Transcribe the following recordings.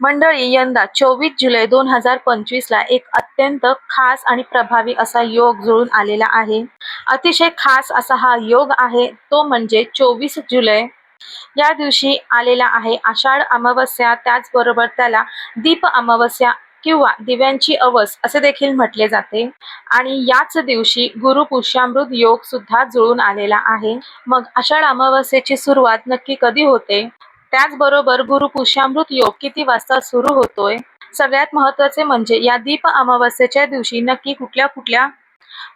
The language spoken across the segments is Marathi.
मंडळी यंदा चोवीस जुलै दोन हजार पंचवीसला एक अत्यंत खास आणि प्रभावी असा योग जुळून आलेला आहे. अतिशय खास असा हा योग आहे तो म्हणजे चोवीस जुलै. या दिवशी आलेला आहे आषाढ अमावस्या त्याचबरोबर त्याला दीप अमावस्या किंवा दिव्यांची अवस असे देखील म्हटले जाते. आणि याच दिवशी गुरु पुष्यामृत योग सुद्धा जुळून आलेला आहे. मग आषाढ अमावस्येची सुरुवात नक्की कधी होते? त्याचबरोबर गुरुपुष्यामृत योग किती वाजता सुरू होतोय? सगळ्यात महत्त्वाचे म्हणजे या दीप अमावस्येच्या दिवशी नक्की कुठल्या कुठल्या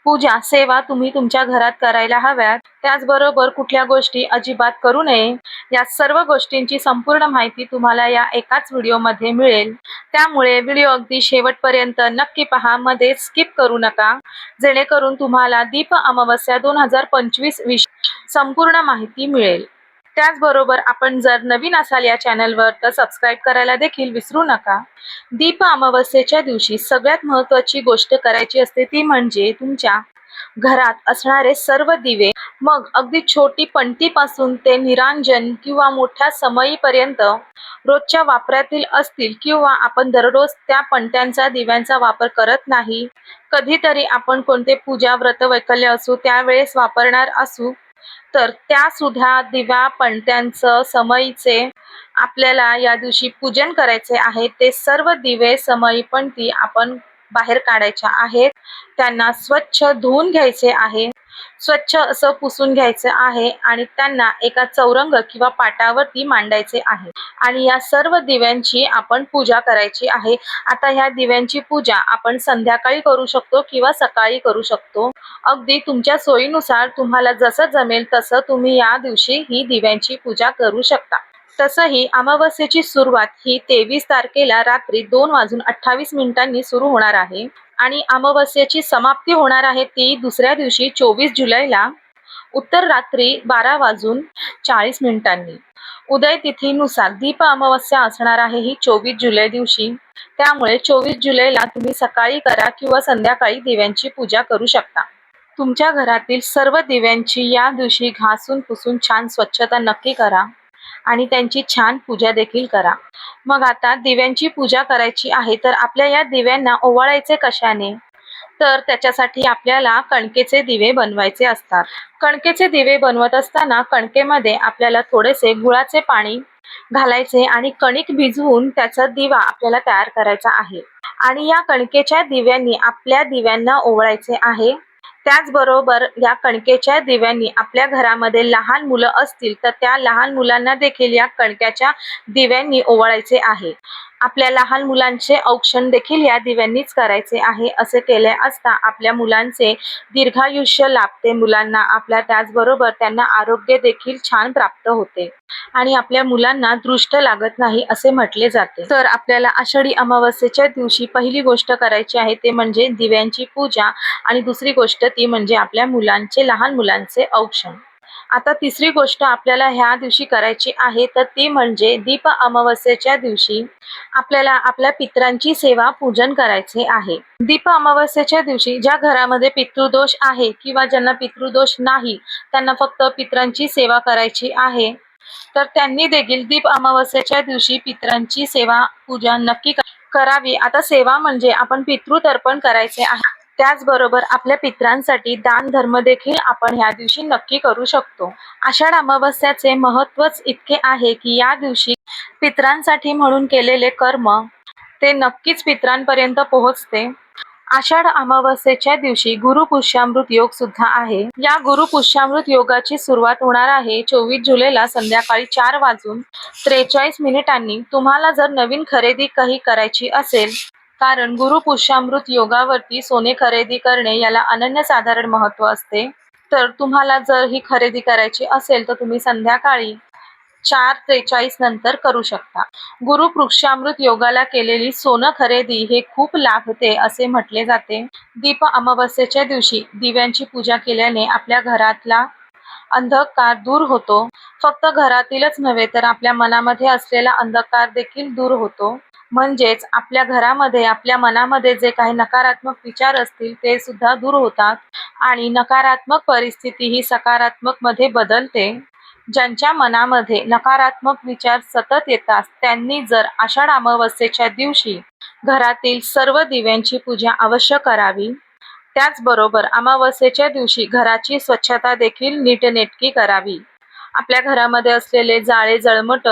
पूजा सेवा तुम्ही तुमच्या घरात करायला हव्यात? त्याचबरोबर कुठल्या गोष्टी अजिबात करू नये? या सर्व गोष्टींची संपूर्ण माहिती तुम्हाला या एकाच व्हिडिओमध्ये मिळेल. त्यामुळे व्हिडिओ अगदी शेवटपर्यंत नक्की पहा मध्ये स्किप करू नका. जेणेकरून तुम्हाला दीप अमावस्या दोन हजार पंचवीस विषयी संपूर्ण माहिती मिळेल. त्याचबरोबर आपण जर नवीन असाल या चॅनलवर तर सबस्क्राईब करायला देखील विसरू नका. दीप अमावस्येच्या दिवशी सगळ्यात महत्त्वाची गोष्ट करायची असते ती म्हणजे तुमच्या घरात असणारे सर्व दिवे मग अगदी छोटी पणतीपासून ते निरांजन किंवा मोठ्या समयीपर्यंत रोजच्या वापरातील असतील किंवा आपण दररोज त्या पणत्यांचा दिव्यांचा वापर करत नाही कधीतरी आपण कोणते पूजा व्रत वैकल्य असू त्यावेळेस वापरणार असू तर त्या सुद्धा दिवा पणत्यांचं समईचे आपल्याला या दिवशी पूजन करायचे आहे. ते सर्व दिवे समई पणती आपण बाहेर काढायच्या आहेत. त्यांना स्वच्छ धुवून घ्यायचे आहे. स्वच्छ असं पुसून घ्यायचं आहे आणि त्यांना एका चौरंग किंवा पाटावरती मांडायचे आहे. आणि या सर्व दिव्यांची आपण पूजा करायची आहे. आता ह्या दिव्यांची पूजा आपण संध्याकाळी करू शकतो किंवा सकाळी करू शकतो. अगदी तुमच्या सोयीनुसार तुम्हाला जसं जमेल तसं तुम्ही या दिवशी ही दिव्यांची पूजा करू शकता. तसंही अमावस्येची सुरुवात ही तेवीस तारखेला रात्री दोन वाजून अठ्ठावीस मिनिटांनी सुरू होणार आहे. आणि अमावस्येची समाप्ती होणार आहे ती दुसऱ्या दिवशी चोवीस जुलैला उत्तर रात्री बारा वाजून चाळीस मिनिटांनी. उदय तिथीनुसार दीप अमावस्या असणार आहे ही चोवीस जुलै दिवशी. त्यामुळे चोवीस जुलैला तुम्ही सकाळी करा किंवा संध्याकाळी दिव्यांची पूजा करू शकता. तुमच्या घरातील सर्व दिव्यांची या दिवशी घासून पुसून छान स्वच्छता नक्की करा. आणि त्यांची छान पूजा देखील करा. मग आता दिव्यांची पूजा करायची आहे तर आपल्या या दिव्यांना ओवाळायचे कशाने? तर त्याच्यासाठी आपल्याला कणकेचे दिवे बनवायचे असतात. कणकेचे दिवे बनवत असताना कणकेमध्ये आपल्याला थोडेसे गुळाचे पाणी घालायचे आणि कणिक भिजवून त्याचा दिवा आपल्याला तयार करायचा आहे. आणि या कणकेच्या दिव्यांनी आपल्या दिव्यांना ओवळायचे आहे. त्याचबरोबर या कणकेच्या दिव्यांनी आपल्या घरामध्ये लहान मुलं असतील तर त्या लहान मुलांना देखील या कणक्याच्या दिव्यांनी ओवाळायचे आहे. आपल्या लहान मुलांचे औक्षण देखील या दिव्यांनीच करायचे आहे असे केले असता आपल्या मुलांचे दीर्घायुष्य लाभते. मुलांना आपल्या त्याचबरोबर त्यांना आरोग्य देखील छान प्राप्त होते. आणि आपल्या मुलांना दृष्ट लागत नाही असे म्हटले जाते. तर आपल्याला आषाढी अमावस्येच्या दिवशी पहिली गोष्ट करायची आहे ते म्हणजे दिव्यांची पूजा आणि दुसरी गोष्ट ती म्हणजे आपल्या मुलांचे लहान मुलांचे औक्षण. आता तिसरी गोष्ट आपल्याला ह्या दिवशी करायची आहे तर ती म्हणजे दीप अमावस्येच्या दिवशी आपल्याला आपल्या पित्रांची सेवा पूजन करायचे आहे. दीप अमावस्येच्या दिवशी ज्या घरामध्ये पितृदोष आहे किंवा ज्यांना पितृदोष नाही त्यांना फक्त पित्रांची सेवा करायची आहे. तर त्यांनी देखील दीप अमावस्येच्या दिवशी पित्रांची सेवा पूजा नक्की करावी. आता सेवा म्हणजे आपण पितृतर्पण करायचे आहे. त्याचबरोबर आपल्या पित्रांसाठी दान धर्म देखील आपण ह्या दिवशी नक्की करू शकतो. आषाढ अमावस्याचे महत्वच इतके आहे की या दिवशी पित्रांसाठी म्हणून केलेले कर्म ते नक्कीच पित्रांपर्यंत पोहोचते. आषाढ अमावस्येच्या दिवशी गुरुपुष्यामृत योग सुद्धा आहे. या गुरुपुष्यामृत योगाची सुरुवात होणार आहे चोवीस जुलैला संध्याकाळी चार वाजून त्रेचाळीस मिनिटांनी. तुम्हाला जर नवीन खरेदी काही करायची असेल कारण गुरु पुष्यामृत योगावरती सोने खरेदी करणे याला अनन्यसाधारण महत्त्व असते. तर तुम्हाला जर ही खरेदी करायची असेल तर तुम्ही संध्याकाळी चार त्रेचाळीस नंतर करू शकता. गुरु गुरुपुष्यामृत योगाला केलेली सोनं खरेदी हे खूप लाभते असे म्हटले जाते. दीप अमावस्येच्या दिवशी दिव्यांची पूजा केल्याने आपल्या घरातला अंधकार दूर होतो. फक्त घरातीलच नव्हे तर आपल्या मनामध्ये असलेला अंधकार देखील दूर होतो. म्हणजेच आपल्या घरामध्ये आपल्या मनामध्ये जे काही नकारात्मक विचार असतील ते सुद्धा दूर होतात आणि नकारात्मक परिस्थिती ही सकारात्मकमध्ये बदलते. ज्यांच्या मनामध्ये नकारात्मक विचार सतत येतात त्यांनी जर आषाढ अमावस्येच्या दिवशी घरातील सर्व दिव्यांची पूजा अवश्य करावी. त्याचबरोबर अमावस्येच्या दिवशी घराची स्वच्छता देखील नीटनेटकी करावी. आपल्या घरामध्ये असलेले जाळे जळमट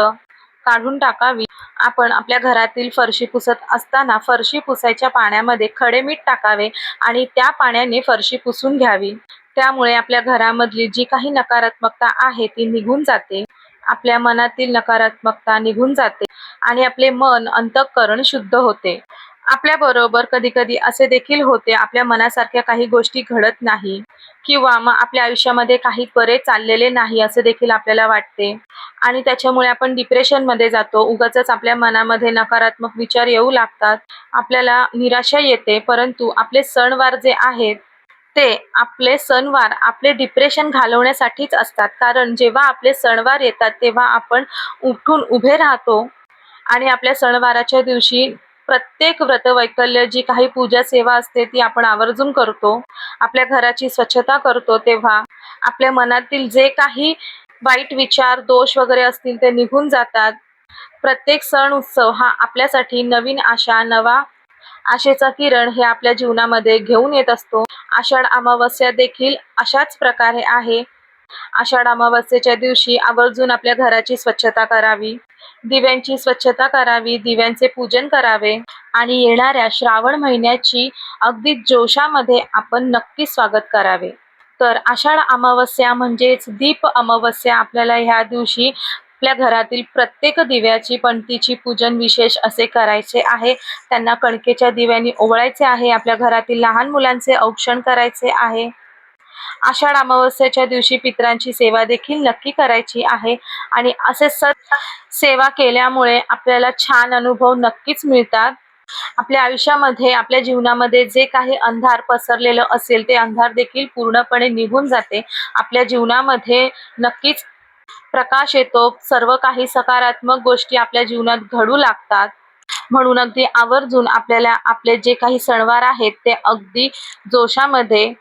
काढून टाकावी. आपण आपल्या घरातील फरशी पुसत असताना फरशी पुसायच्या पाण्यामध्ये खडे मीठ टाकावे आणि त्या पाण्याने फरशी पुसून घ्यावी. त्यामुळे आपल्या घरामधली जी काही नकारात्मकता आहे ती निघून जाते. आपल्या मनातील नकारात्मकता निघून जाते आणि आपले मन अंतःकरण शुद्ध होते. आपल्या बरोबर कधी कधी असे देखील होते. आपल्या मनासारख्या काही गोष्टी घडत नाही किंवा मग आपल्या आयुष्यामध्ये काही बरे चाललेले नाही असे देखील आपल्याला वाटते. आणि त्याच्यामुळे आपण डिप्रेशनमध्ये जातो. उगाचच आपल्या मनामध्ये नकारात्मक विचार येऊ लागतात. आपल्याला निराशा येते. परंतु आपले सणवार जे आहेत ते आपले सणवार आपले डिप्रेशन घालवण्यासाठीच असतात. कारण जेव्हा आपले सणवार येतात तेव्हा आपण उठून उभे राहतो. आणि आपल्या सणवाराच्या दिवशी प्रत्येक व्रतवैकल्य जी काही पूजा सेवा असते ती आपण आवर्जून करतो आपल्या घराची स्वच्छता करतो तेव्हा आपल्या मनातील जे काही वाईट विचार दोष वगैरे असतील ते निघून जातात. प्रत्येक सण उत्सव हा आपल्यासाठी नवीन आशा नवा आशेचा किरण हे आपल्या जीवनामध्ये घेऊन येत असतो. आषाढ अमावस्या देखील अशाच प्रकारे आहे. आषाढ अमावस्येच्या दिवशी आवर्जून आपल्या घराची स्वच्छता करावी. दिव्यांची स्वच्छता करावी दिव्यांचे पूजन करावे आणि येणाऱ्या श्रावण महिन्याची अगदी जोशामध्ये आपण नक्की स्वागत करावे. तर आषाढ अमावस्या म्हणजेच दीप अमावस्या आपल्याला ह्या दिवशी आपल्या घरातील प्रत्येक दिव्याची पणतीची पूजन विशेष असे करायचे आहे. त्यांना कणकेच्या दिव्यांनी ओवळायचे आहे. आपल्या घरातील लहान मुलांचे औक्षण करायचे आहे. आषाढ अमावस्याच्या दिवशी पितरांची सेवा देखील नक्की करायची आहे. आणि असे सत सेवा केल्यामुळे आपल्याला छान अनुभव नक्कीच मिळतात. आपल्या आयुष्यामध्ये आपल्या जीवनामध्ये जे काही अंधार पसरलेलं असेल ते अंधार देखील पूर्णपणे निघून जाते. आपल्या जीवनामध्ये नक्कीच प्रकाश येतो. सर्व काही सकारात्मक गोष्टी आपल्या जीवनात घडू लागतात. म्हणून अगदी आवर्जून आपल्याला आपले जे काही सणवार आहेत ते अगदी जोशामध्ये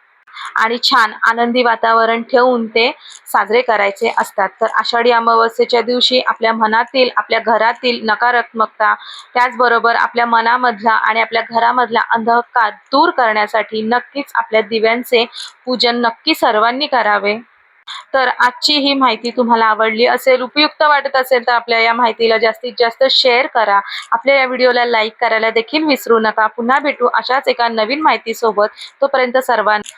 आणि छान आनंदी वातावरण ठेवून ते साजरे करायचे असतात. तर आषाढी अमावस्येच्या दिवशी आपल्या मनातील आपल्या घरातील नकारात्मकता त्याचबरोबर आपल्या मनामधला आणि आपल्या घरामधला अंधकार दूर करण्यासाठी नक्कीच आपल्या दिव्यांचे पूजन नक्की सर्वांनी करावे. तर आजची ही माहिती तुम्हाला आवडली असेल उपयुक्त वाटत असेल तर आपल्या या माहितीला जास्तीत जास्त शेअर करा. आपल्या या व्हिडिओला लाईक करायला देखील विसरू नका. पुन्हा भेटू अशाच एका नवीन माहितीसोबत. तोपर्यंत सर्वांना